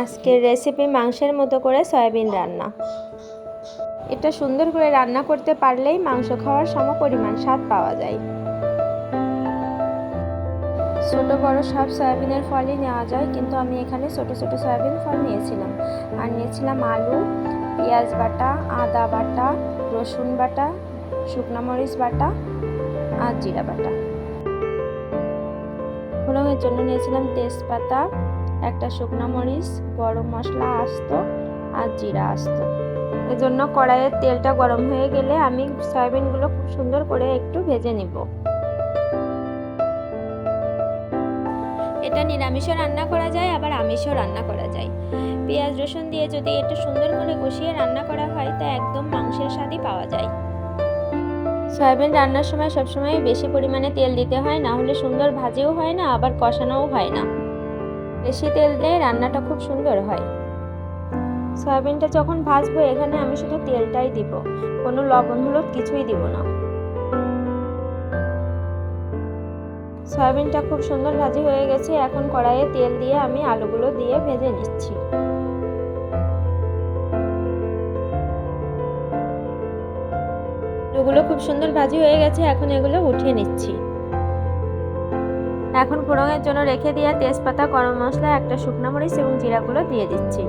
আজকের রেসিপি মাংসের মতো করে সয়াবিন রান্না। এটা সুন্দর করে রান্না করতে পারলেই মাংস খাওয়ার সম পরিমাণ স্বাদ পাওয়া যায়। ছোট বড় সব সয়াবিনের ফলই নেওয়া যায়, কিন্তু আমি এখানে ছোট ছোট সয়াবিন ফল নিয়েছিলাম। আর নিয়েছিলাম আলু, পেঁয়াজ বাটা, আদা বাটা, রসুন বাটা, শুকনো মরিচ বাটা আর জিরা বাটা। ফোড়নের জন্য নিয়েছিলাম তেজপাতা একটা শুকনো মরিচ, গরম মশলা আস্ত আর জিরা আস্ত। এজন্য কড়াইয়ের তেলটা গরম হয়ে গেলে আমি সয়াবিনগুলো খুব সুন্দর করে একটু ভেজে নিব। এটা নিরামিষও রান্না করা যায়, আবার আমিষও রান্না করা যায়। পেঁয়াজ, রসুন দিয়ে যদি একটু সুন্দর করে কষিয়ে রান্না করা হয়, তা একদম মাংসের স্বাদই পাওয়া যায়। সয়াবিন রান্নার সময় সবসময় বেশি পরিমাণে তেল দিতে হয়, না হলে সুন্দর ভাজিও হয় না, আবার কষানোও হয় না। বেশি তেল দিয়ে রান্নাটা খুব সুন্দর হয়। সয়াবিনটা যখন ভাজবো, এখানে আমি শুধু তেলটাই দিব। কোনো লবণ হলুদ কিছুই দিব না। সয়াবিনটা খুব সুন্দর ভাজি হয়ে গেছে। এখন কড়াইয়ে তেল দিয়ে আমি আলুগুলো দিয়ে ভেজে নিচ্ছি। আলুগুলো খুব সুন্দর ভাজি হয়ে গেছে। এখন এগুলো উঠিয়ে নিচ্ছি। এখন ফোড়নের জন্য রেখে দেওয়া তেজপাতা, গরম মশলা, একটা শুকনো মরিচ এবং জিরাগুলো দিয়ে দিচ্ছি।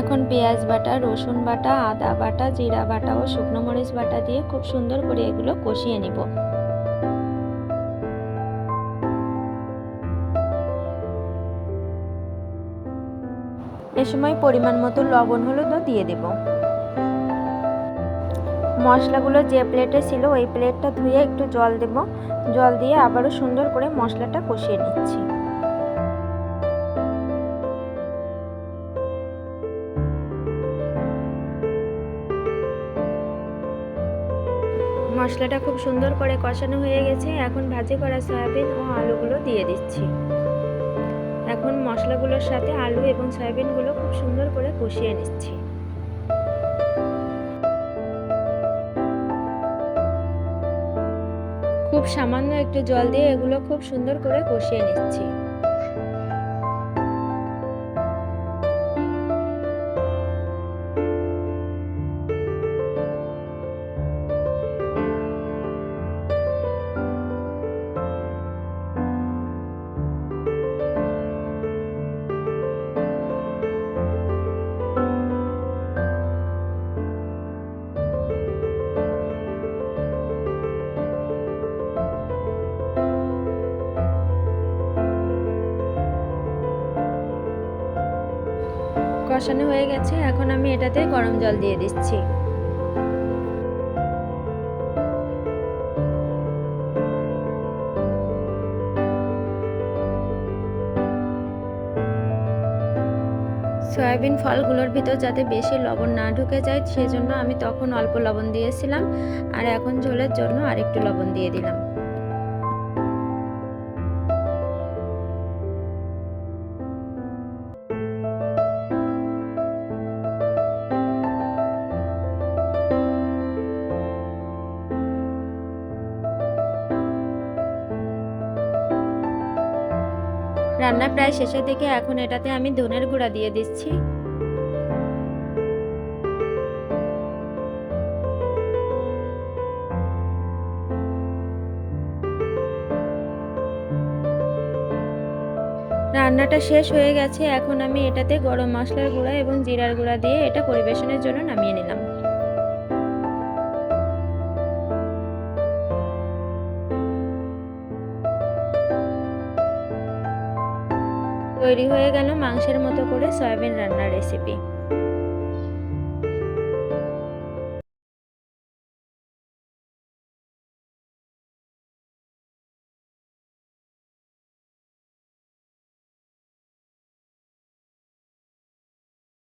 এখন পেঁয়াজ বাটা, রসুন বাটা, আদা বাটা, জিরা বাটা ও শুকনো মরিচ বাটা দিয়ে খুব সুন্দর করে এগুলো কষিয়ে নিব। এ সময় পরিমাণ মতো লবণ হলুদও দিয়ে দেব। মশলাগুলো যে প্লেটে ছিল, ওই প্লেটটা ধুয়ে একটু জল দেব। জল দিয়ে আবারও সুন্দর করে মশলাটা কষিয়ে নিচ্ছি। মশলাটা খুব সুন্দর করে কষানো হয়ে গেছে। এখন ভাজি করা সয়াবিন ও আলুগুলো দিয়ে দিচ্ছি। এখন মশলাগুলোর সাথে আলু এবং সয়াবিনগুলো খুব সুন্দর করে কষিয়ে নিচ্ছি। খুব সামান্য একটু জল দিয়ে এগুলো খুব সুন্দর করে কষিয়ে নিচ্ছি। কষানো হয়ে গেছে, এখন আমি এটাতে গরম জল দিয়ে দিচ্ছি। সয়াবিন ফলগুলোর ভিতর যাতে বেশি লবণ না ঢুকে যায়, সেজন্য আমি তখন অল্প লবণ দিয়েছিলাম, আর এখন ঝোলের জন্য আরেকটু লবণ দিয়ে দিলাম। রান্না প্রায় শেষের দিকে এখন এটাতে আমি ধনের গুঁড়া দিয়ে দিচ্ছি। রান্নাটা শেষ হয়ে গেছে, এখন আমি এটাতে গরম মশলার গুঁড়া এবং জিরার গুঁড়া দিয়ে এটা পরিবেশনের জন্য নামিয়ে নিলাম। তৈরি হয়ে গেল মাংসের মতো করে সয়াবিন রান্নার রেসিপি